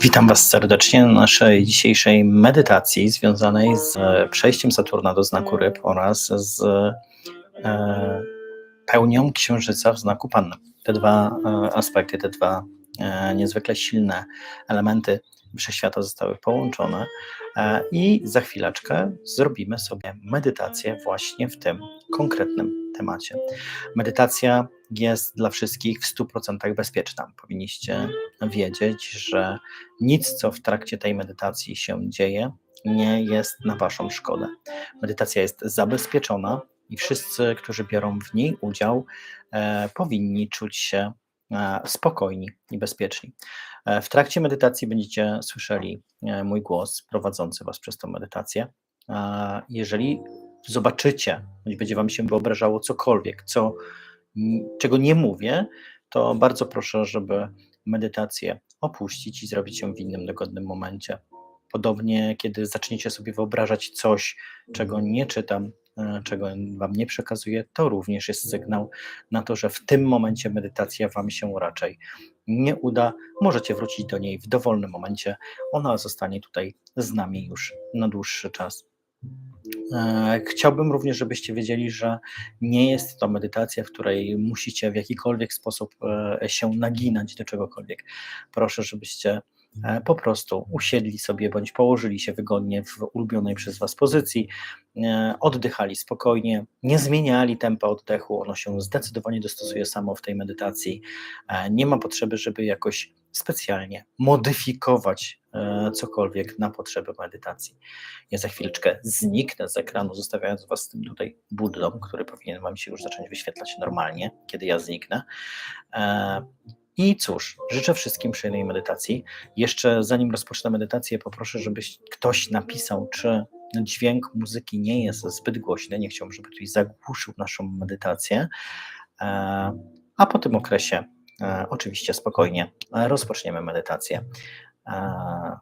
Witam Was serdecznie na naszej dzisiejszej medytacji związanej z e, przejściem Saturna do znaku ryb oraz z e, pełnią księżyca w znaku Panny. Te dwa e, aspekty, te dwa e, niezwykle silne elementy wszechświata zostały połączone e, i za chwileczkę zrobimy sobie medytację właśnie w tym konkretnym temacie. Medytacja jest dla wszystkich w 100% bezpieczna. Powinniście wiedzieć, że nic, co w trakcie tej medytacji się dzieje, nie jest na Waszą szkodę. Medytacja jest zabezpieczona i wszyscy, którzy biorą w niej udział, e, powinni czuć się e, spokojni i bezpieczni. E, w trakcie medytacji będziecie słyszeli e, mój głos prowadzący Was przez tę medytację. Jeżeli zobaczycie, bądź będzie Wam się wyobrażało cokolwiek, co, czego nie mówię, to bardzo proszę, żeby medytację opuścić i zrobić ją w innym dogodnym momencie. Podobnie, kiedy zaczniecie sobie wyobrażać coś, czego nie czytam, e, czego Wam nie przekazuję, to również jest sygnał na to, że w tym momencie medytacja Wam się raczej nie uda. Możecie wrócić do niej w dowolnym momencie. Ona zostanie tutaj z nami już na dłuższy czas. E, Chciałbym również, żebyście wiedzieli, że nie jest to medytacja, w której musicie w jakikolwiek sposób e, się naginać do czegokolwiek. Proszę, żebyście e, po prostu usiedli sobie bądź położyli się wygodnie w ulubionej przez Was pozycji, oddychali spokojnie, nie zmieniali tempa oddechu, ono się zdecydowanie dostosuje samo w tej medytacji. Nie ma potrzeby, żeby jakoś specjalnie modyfikować e, cokolwiek na potrzeby medytacji. Ja za chwileczkę zniknę z ekranu, zostawiając Was z tym tutaj buddą, który powinien Wam się już zacząć wyświetlać normalnie, kiedy ja zniknę. E, I cóż, życzę wszystkim przyjemnej medytacji. Jeszcze zanim rozpocznę medytację, poproszę, żebyś ktoś napisał, czy dźwięk muzyki nie jest zbyt głośny. Nie chciałbym, żeby ktoś zagłuszył naszą medytację. E, A po tym okresie, oczywiście spokojnie, e, rozpoczniemy medytację. E,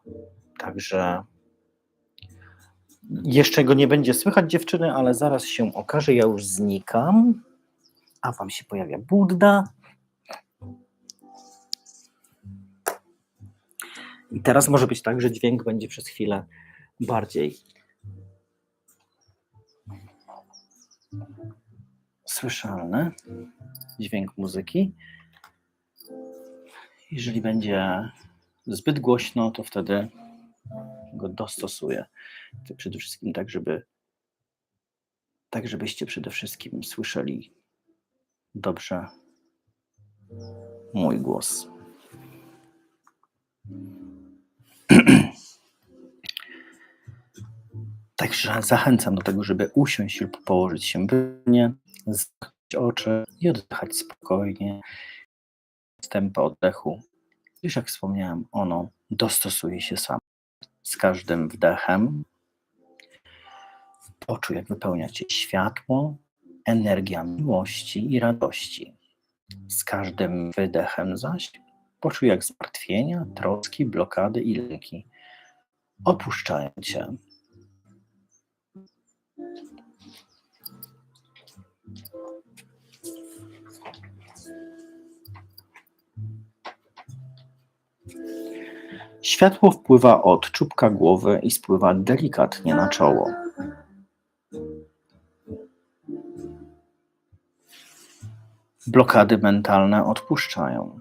Także jeszcze go nie będzie słychać, dziewczyny, ale zaraz się okaże. Ja już znikam, a wam się pojawia Budda. I teraz może być tak, że dźwięk będzie przez chwilę bardziej słyszalny. Dźwięk muzyki. Jeżeli będzie zbyt głośno, to wtedy go dostosuję. To przede wszystkim tak, żeby tak, żebyście przede wszystkim słyszeli dobrze mój głos. Także zachęcam do tego, żeby usiąść lub położyć się wygodnie, zamknąć oczy i oddychać spokojnie. Tempo oddechu, już jak wspomniałem, ono dostosuje się samo. Z każdym wdechem poczuj, jak wypełnia cię światło, energia miłości i radości. Z każdym wydechem zaś poczuj, jak zmartwienia, troski, blokady i lęki opuszczają cię. Światło wpływa od czubka głowy i spływa delikatnie na czoło. Blokady mentalne odpuszczają.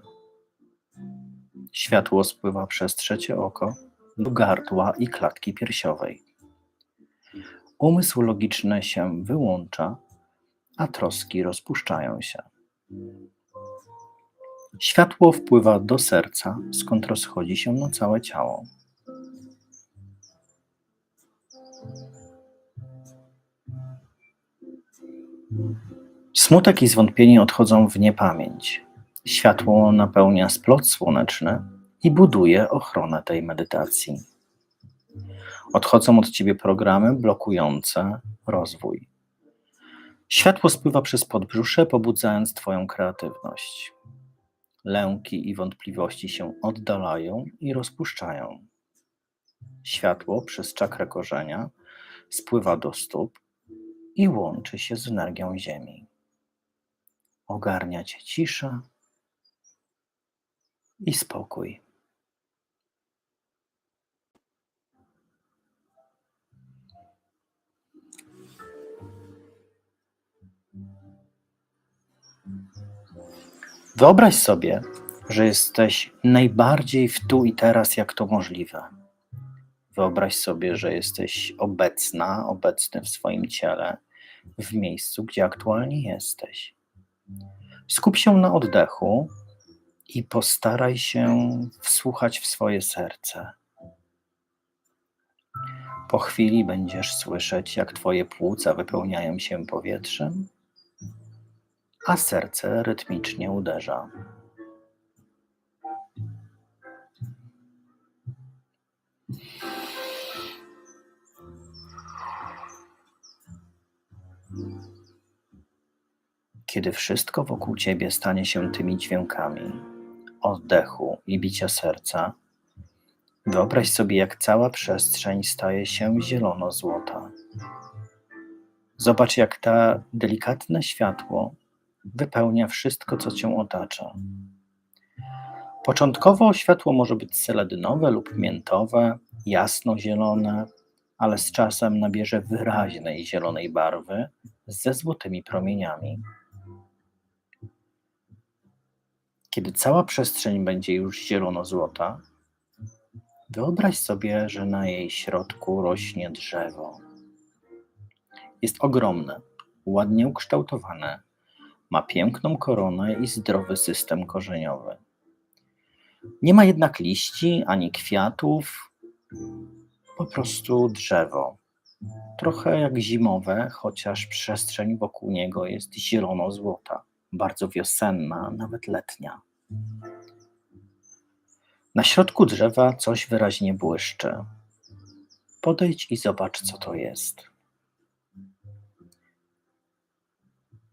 Światło spływa przez trzecie oko do gardła i klatki piersiowej. Umysł logiczny się wyłącza, a troski rozpuszczają się. Światło wpływa do serca, skąd rozchodzi się na całe ciało. Smutek i zwątpienie odchodzą w niepamięć. Światło napełnia splot słoneczny i buduje ochronę tej medytacji. Odchodzą od ciebie programy blokujące rozwój. Światło spływa przez podbrzusze, pobudzając Twoją kreatywność. Lęki i wątpliwości się oddalają i rozpuszczają. Światło przez czakrę korzenia spływa do stóp i łączy się z energią Ziemi. Ogarnia cię cisza i spokój. Wyobraź sobie, że jesteś najbardziej w tu i teraz, jak to możliwe. Wyobraź sobie, że jesteś obecna, obecny w swoim ciele, w miejscu, gdzie aktualnie jesteś. Skup się na oddechu i postaraj się wsłuchać w swoje serce. Po chwili będziesz słyszeć, jak Twoje płuca wypełniają się powietrzem, a serce rytmicznie uderza. Kiedy wszystko wokół ciebie stanie się tymi dźwiękami oddechu i bicia serca, wyobraź sobie, jak cała przestrzeń staje się zielono-złota. Zobacz, jak to delikatne światło wypełnia wszystko, co cię otacza. Początkowo światło może być seledynowe lub miętowe, jasno-zielone, ale z czasem nabierze wyraźnej zielonej barwy ze złotymi promieniami. Kiedy cała przestrzeń będzie już zielono-złota, wyobraź sobie, że na jej środku rośnie drzewo. Jest ogromne, ładnie ukształtowane, ma piękną koronę i zdrowy system korzeniowy. Nie ma jednak liści ani kwiatów, po prostu drzewo. Trochę jak zimowe, chociaż przestrzeń wokół niego jest zielono-złota, bardzo wiosenna, nawet letnia. Na środku drzewa coś wyraźnie błyszczy. Podejdź i zobacz, co to jest.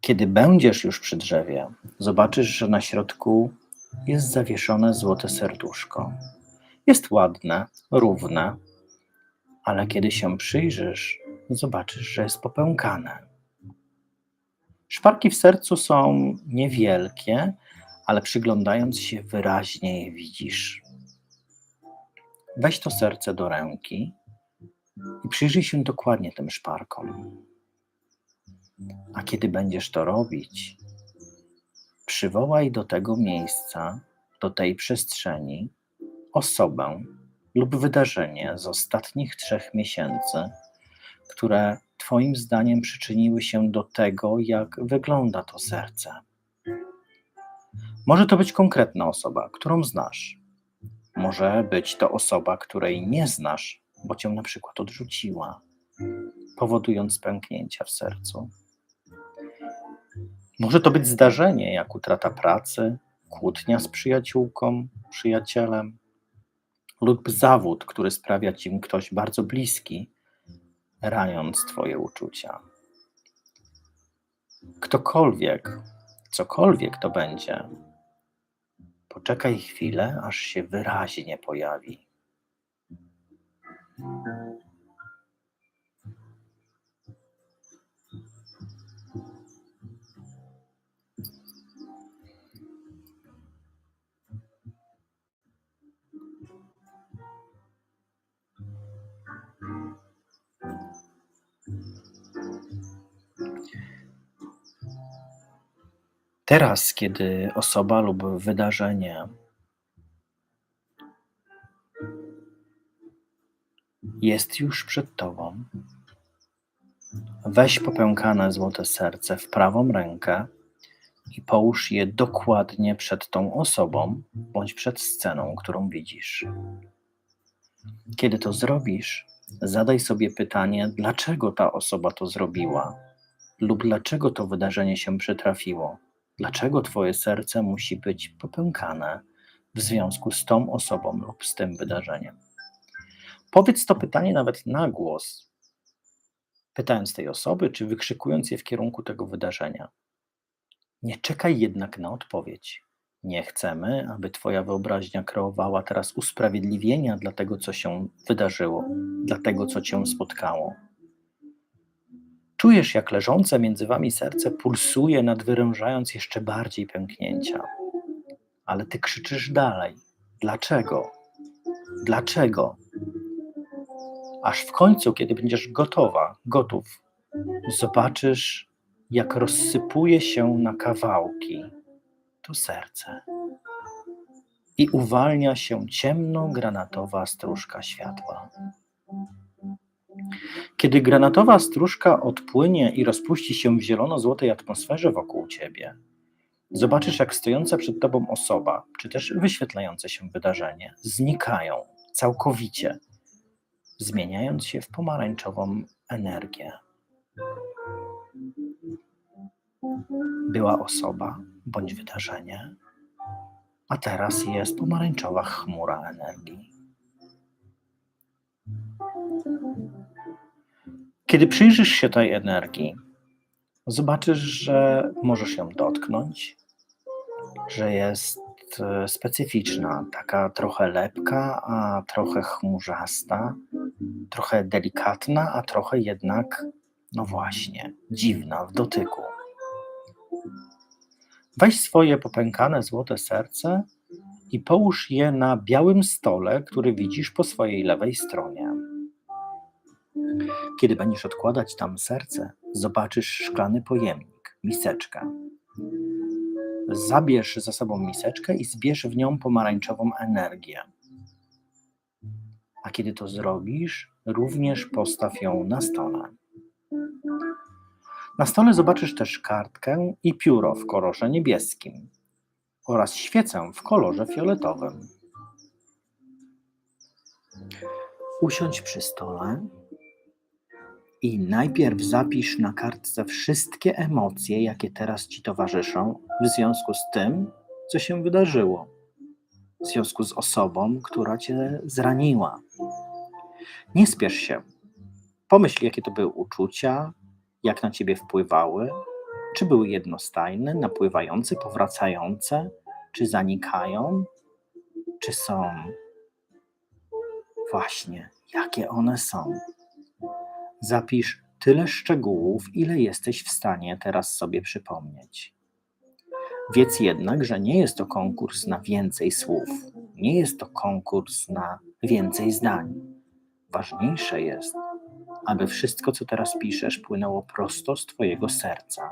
Kiedy będziesz już przy drzewie, zobaczysz, że na środku jest zawieszone złote serduszko. Jest ładne, równe, ale kiedy się przyjrzysz, zobaczysz, że jest popękane. Szparki w sercu są niewielkie, ale przyglądając się wyraźnie je widzisz. Weź to serce do ręki i przyjrzyj się dokładnie tym szparkom. A kiedy będziesz to robić, przywołaj do tego miejsca, do tej przestrzeni osobę lub wydarzenie z ostatnich trzech miesięcy, które Twoim zdaniem przyczyniły się do tego, jak wygląda to serce. Może to być konkretna osoba, którą znasz. Może być to osoba, której nie znasz, bo cię na przykład odrzuciła, powodując pęknięcia w sercu. Może to być zdarzenie, jak utrata pracy, kłótnia z przyjaciółką, przyjacielem, lub zawód, który sprawia ci ktoś bardzo bliski, raniąc Twoje uczucia. Ktokolwiek, cokolwiek to będzie, poczekaj chwilę, aż się wyraźnie pojawi. Teraz, kiedy osoba lub wydarzenie jest już przed Tobą, weź popękane złote serce w prawą rękę i połóż je dokładnie przed tą osobą bądź przed sceną, którą widzisz. Kiedy to zrobisz, zadaj sobie pytanie, dlaczego ta osoba to zrobiła lub dlaczego to wydarzenie się przytrafiło Dlaczego Twoje serce musi być popękane w związku z tą osobą lub z tym wydarzeniem? Powiedz to pytanie nawet na głos, pytając tej osoby, czy wykrzykując je w kierunku tego wydarzenia. Nie czekaj jednak na odpowiedź. Nie chcemy, aby Twoja wyobraźnia kreowała teraz usprawiedliwienia dla tego, co się wydarzyło, dla tego, co Cię spotkało. Czujesz, jak leżące między wami serce pulsuje, nadwyrężając jeszcze bardziej pęknięcia. ale ty krzyczysz dalej. Dlaczego? Dlaczego? Aż w końcu, kiedy będziesz gotowa, gotów, zobaczysz, jak rozsypuje się na kawałki to serce i uwalnia się ciemno-granatowa stróżka światła. Kiedy granatowa stróżka odpłynie i rozpuści się w zielono-złotej atmosferze wokół ciebie, zobaczysz, jak stojąca przed tobą osoba, czy też wyświetlające się wydarzenie, znikają całkowicie, zmieniając się w pomarańczową energię. Była osoba bądź wydarzenie, a teraz jest pomarańczowa chmura energii. Kiedy przyjrzysz się tej energii, zobaczysz, że możesz ją dotknąć, że jest e, specyficzna, taka trochę lepka, a trochę chmurzasta, trochę delikatna, a trochę jednak, no właśnie, dziwna w dotyku. Weź swoje popękane złote serce i połóż je na białym stole, który widzisz po swojej lewej stronie. Kiedy będziesz odkładać tam serce, zobaczysz szklany pojemnik, miseczkę. Zabierz ze sobą miseczkę i zbierz w nią pomarańczową energię. A kiedy to zrobisz, również postaw ją na stole. Na stole zobaczysz też kartkę i pióro w kolorze niebieskim oraz świecę w kolorze fioletowym. Usiądź przy stole i najpierw zapisz na kartce wszystkie emocje, jakie teraz ci towarzyszą w związku z tym, co się wydarzyło, w związku z osobą, która cię zraniła. Nie spiesz się. Pomyśl, jakie to były uczucia, jak na ciebie wpływały, czy były jednostajne, napływające, powracające, czy zanikają, czy są. Właśnie, jakie one są. Zapisz tyle szczegółów, ile jesteś w stanie teraz sobie przypomnieć. Wiedz jednak, że nie jest to konkurs na więcej słów, nie jest to konkurs na więcej zdań. Ważniejsze jest, aby wszystko, co teraz piszesz, płynęło prosto z Twojego serca.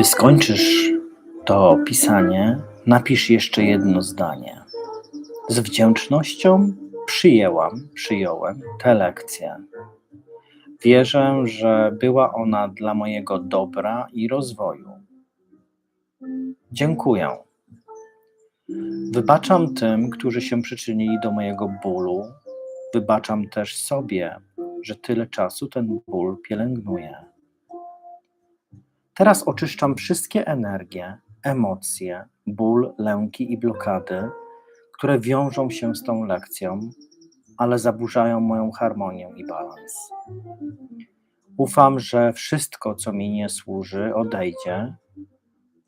Kiedy skończysz to pisanie, napisz jeszcze jedno zdanie. Z wdzięcznością przyjęłam, przyjąłem tę lekcję. Wierzę, że była ona dla mojego dobra i rozwoju. Dziękuję. Wybaczam tym, którzy się przyczynili do mojego bólu. Wybaczam też sobie, że tyle czasu ten ból pielęgnuję. Teraz oczyszczam wszystkie energie, emocje, ból, lęki i blokady, które wiążą się z tą lekcją, ale zaburzają moją harmonię i balans. Ufam, że wszystko, co mi nie służy, odejdzie,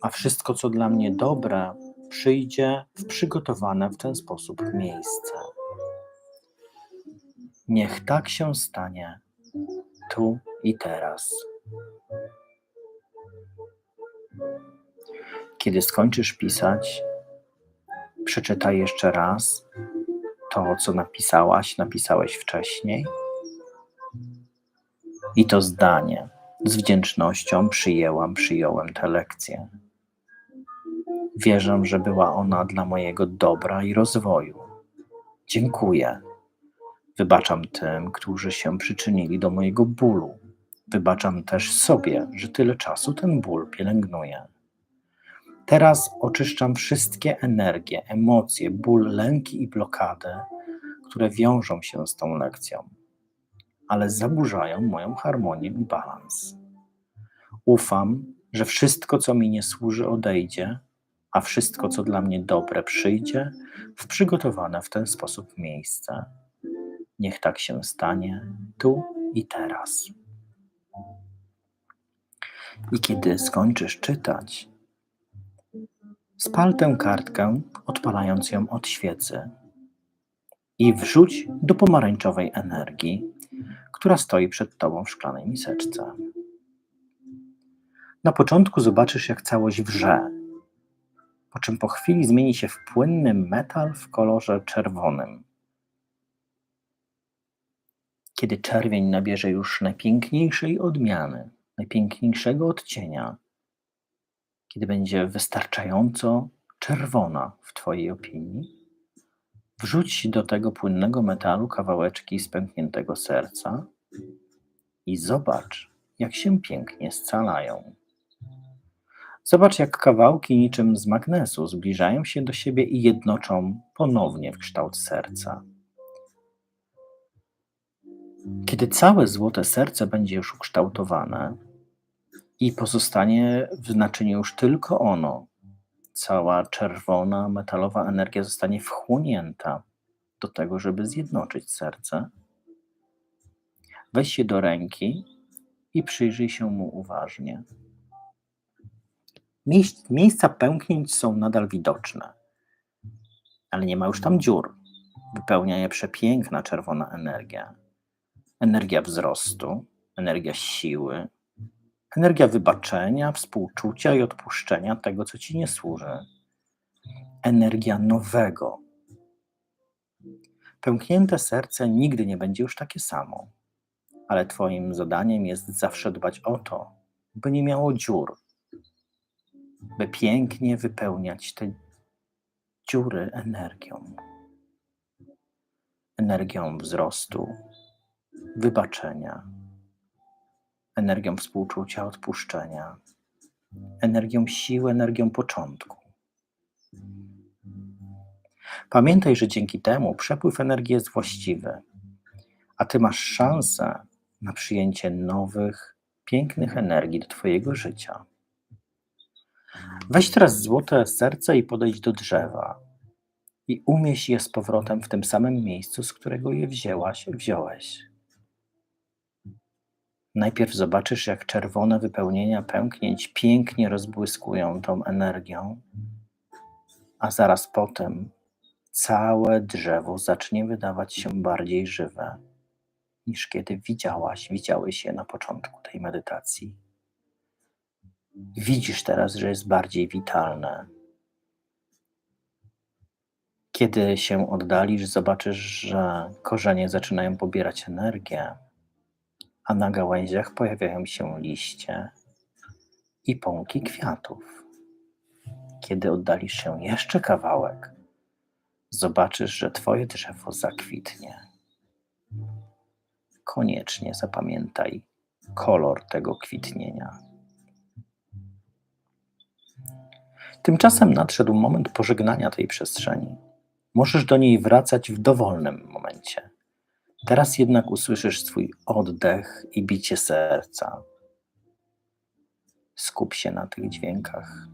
a wszystko, co dla mnie dobre, przyjdzie w przygotowane w ten sposób miejsce. Niech tak się stanie, tu i teraz. Kiedy skończysz pisać, przeczytaj jeszcze raz to, co napisałaś, napisałeś wcześniej. I to zdanie z wdzięcznością przyjęłam, przyjąłem tę lekcję. Wierzę, że była ona dla mojego dobra i rozwoju. Dziękuję. Wybaczam tym, którzy się przyczynili do mojego bólu. Wybaczam też sobie, że tyle czasu ten ból pielęgnuję. Teraz oczyszczam wszystkie energie, emocje, ból, lęki i blokady, które wiążą się z tą lekcją, ale zaburzają moją harmonię i balans. Ufam, że wszystko, co mi nie służy, odejdzie, a wszystko, co dla mnie dobre, przyjdzie w przygotowane w ten sposób miejsce. Niech tak się stanie tu i teraz. I kiedy skończysz czytać, spal tę kartkę, odpalając ją od świecy i wrzuć do pomarańczowej energii, która stoi przed tobą w szklanej miseczce. Na początku zobaczysz, jak całość wrze, po czym po chwili zmieni się w płynny metal w kolorze czerwonym. Kiedy czerwień nabierze już najpiękniejszej odmiany, najpiękniejszego odcienia, kiedy będzie wystarczająco czerwona w Twojej opinii, wrzuć do tego płynnego metalu kawałeczki z pękniętego serca i zobacz, jak się pięknie scalają. Zobacz, jak kawałki niczym z magnesu zbliżają się do siebie i jednoczą ponownie w kształt serca. Kiedy całe złote serce będzie już ukształtowane i pozostanie w naczyniu już tylko ono, cała czerwona, metalowa energia zostanie wchłonięta do tego, żeby zjednoczyć serce. Weź się do ręki i przyjrzyj się mu uważnie. Miejsc, miejsca pęknięć są nadal widoczne, ale nie ma już tam dziur. Wypełnia je przepiękna czerwona energia. Energia wzrostu, energia siły, energia wybaczenia, współczucia i odpuszczenia tego, co ci nie służy. Energia nowego. Pęknięte serce nigdy nie będzie już takie samo, ale Twoim zadaniem jest zawsze dbać o to, by nie miało dziur, by pięknie wypełniać te dziury energią. Energią wzrostu, wybaczenia, energią współczucia, odpuszczenia, energią siły, energią początku. Pamiętaj, że dzięki temu przepływ energii jest właściwy, a ty masz szansę na przyjęcie nowych, pięknych energii do Twojego życia. Weź teraz złote serce i podejdź do drzewa i umieść je z powrotem w tym samym miejscu, z którego je wzięłaś, wziąłeś. Najpierw zobaczysz, jak czerwone wypełnienia pęknięć pięknie rozbłyskują tą energią, a zaraz potem całe drzewo zacznie wydawać się bardziej żywe, niż kiedy widziałaś, widziałeś je na początku tej medytacji. Widzisz teraz, że jest bardziej witalne. Kiedy się oddalisz, zobaczysz, że korzenie zaczynają pobierać energię, a na gałęziach pojawiają się liście i pąki kwiatów. Kiedy oddalisz się jeszcze kawałek, zobaczysz, że Twoje drzewo zakwitnie. Koniecznie zapamiętaj kolor tego kwitnienia. Tymczasem nadszedł moment pożegnania tej przestrzeni. Możesz do niej wracać w dowolnym momencie. Teraz jednak usłyszysz swój oddech i bicie serca. Skup się na tych dźwiękach.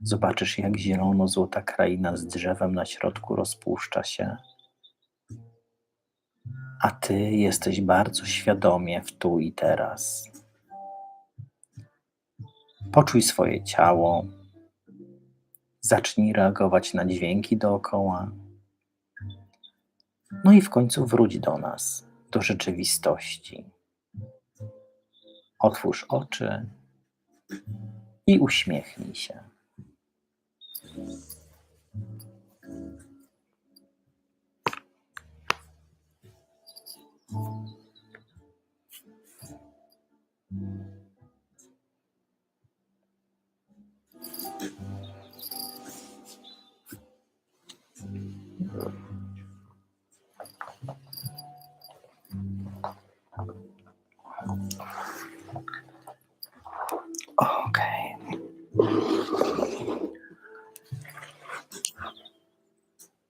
Zobaczysz, jak zielono-złota kraina z drzewem na środku rozpuszcza się, a ty jesteś bardzo świadomie w tu i teraz. Poczuj swoje ciało, zacznij reagować na dźwięki dookoła. No i w końcu wróć do nas, do rzeczywistości. Otwórz oczy i uśmiechnij się.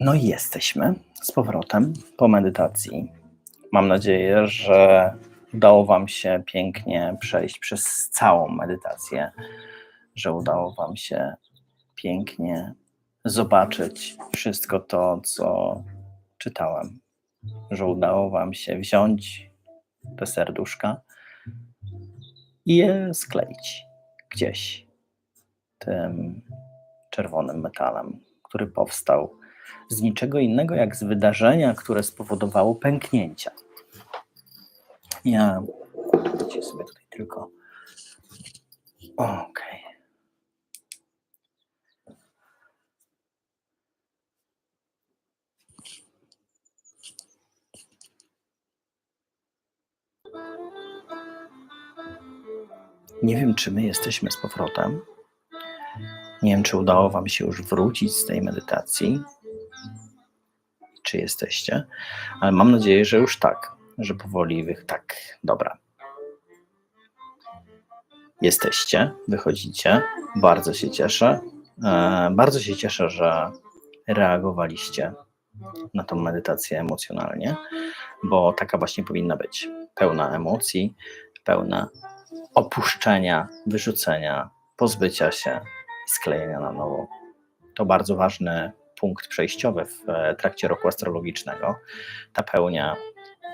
No i jesteśmy. z powrotem po medytacji. Mam nadzieję, że udało Wam się pięknie przejść przez całą medytację, że udało Wam się pięknie zobaczyć wszystko to, co czytałem, że udało Wam się wziąć te serduszka i je skleić gdzieś tym czerwonym metalem, który powstał z niczego innego jak z wydarzenia, które spowodowało pęknięcia. Ja Dajcie sobie tutaj tylko. Okej. Nie wiem, czy my jesteśmy z powrotem. Nie wiem, czy udało Wam się już wrócić z tej medytacji. Czy jesteście? Ale mam nadzieję, że już tak, że powoli wych. Tak, dobra. Jesteście, wychodzicie. Bardzo się cieszę. E, bardzo się cieszę, że reagowaliście na tą medytację emocjonalnie, bo taka właśnie powinna być. Pełna emocji, pełna opuszczenia, wyrzucenia, pozbycia się sklejenia na nowo. To bardzo ważny punkt przejściowy w e, trakcie roku astrologicznego. Ta pełnia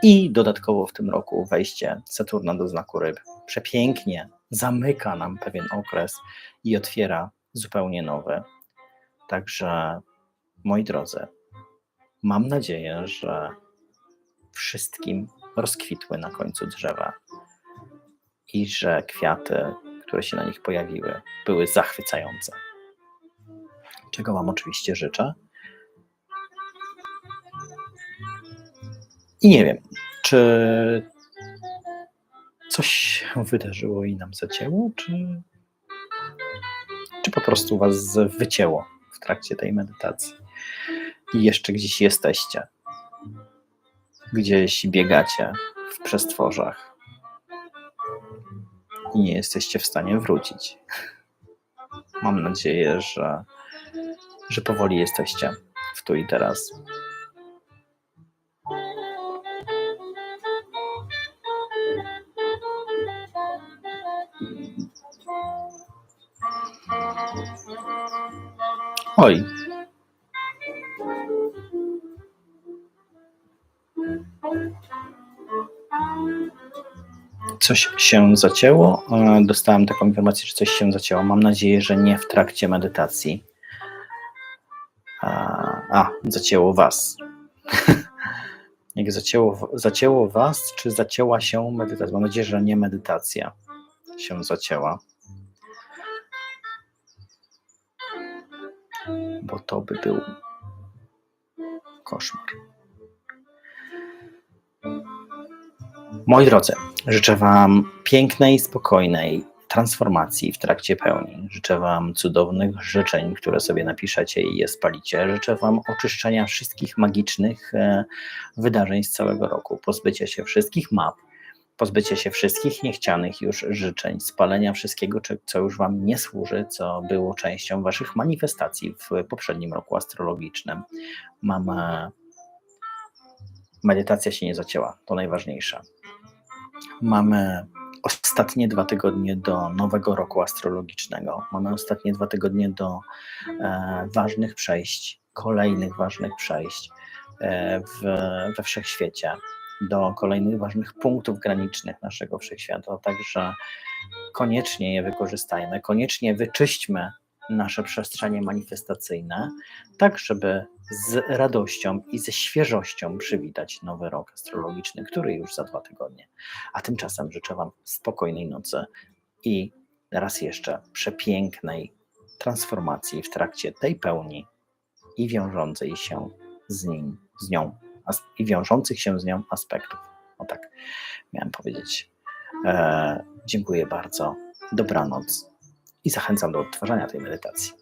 i dodatkowo w tym roku wejście Saturna do znaku ryb przepięknie zamyka nam pewien okres i otwiera zupełnie nowy. Także, moi drodzy, mam nadzieję, że wszystkim rozkwitły na końcu drzewa i że kwiaty, które się na nich pojawiły, były zachwycające. Czego Wam oczywiście życzę. I nie wiem, czy coś się wydarzyło i nam zacięło, czy, czy po prostu Was wycięło w trakcie tej medytacji i jeszcze gdzieś jesteście, gdzieś biegacie w przestworzach i nie jesteście w stanie wrócić. Mam nadzieję, że, że powoli jesteście w tu i teraz. Oj. Coś się zacięło. E, Dostałem taką informację, że coś się zacięło. Mam nadzieję, że nie w trakcie medytacji. Zacięło was. Jak zacięło, zacięło was, czy zacięła się medytacja? Mam nadzieję, że nie medytacja się zacięła. bo to by był koszmar. Moi drodzy, życzę Wam pięknej, spokojnej transformacji w trakcie pełni. Życzę Wam cudownych życzeń, które sobie napiszecie i je spalicie. Życzę Wam oczyszczenia wszystkich magicznych e, wydarzeń z całego roku, pozbycia się wszystkich map, pozbycie się wszystkich niechcianych już życzeń, spalenia wszystkiego, co już Wam nie służy, co było częścią Waszych manifestacji w poprzednim roku astrologicznym. Mam. Medytacja się nie zacięła, to najważniejsze. Mamy ostatnie dwa tygodnie do nowego roku astrologicznego. Mamy ostatnie dwa tygodnie do e, ważnych przejść, kolejnych ważnych przejść e, w, we wszechświecie do kolejnych ważnych punktów granicznych naszego wszechświata. Także koniecznie je wykorzystajmy, koniecznie wyczyśćmy nasze przestrzenie manifestacyjne, tak żeby z radością i ze świeżością przywitać nowy rok astrologiczny, który już za dwa tygodnie. A tymczasem życzę Wam spokojnej nocy i raz jeszcze przepięknej transformacji w trakcie tej pełni i wiążącej się z nim, z nią i wiążących się z nią aspektów. O tak miałem powiedzieć. E, dziękuję bardzo. Dobranoc i zachęcam do odtwarzania tej medytacji.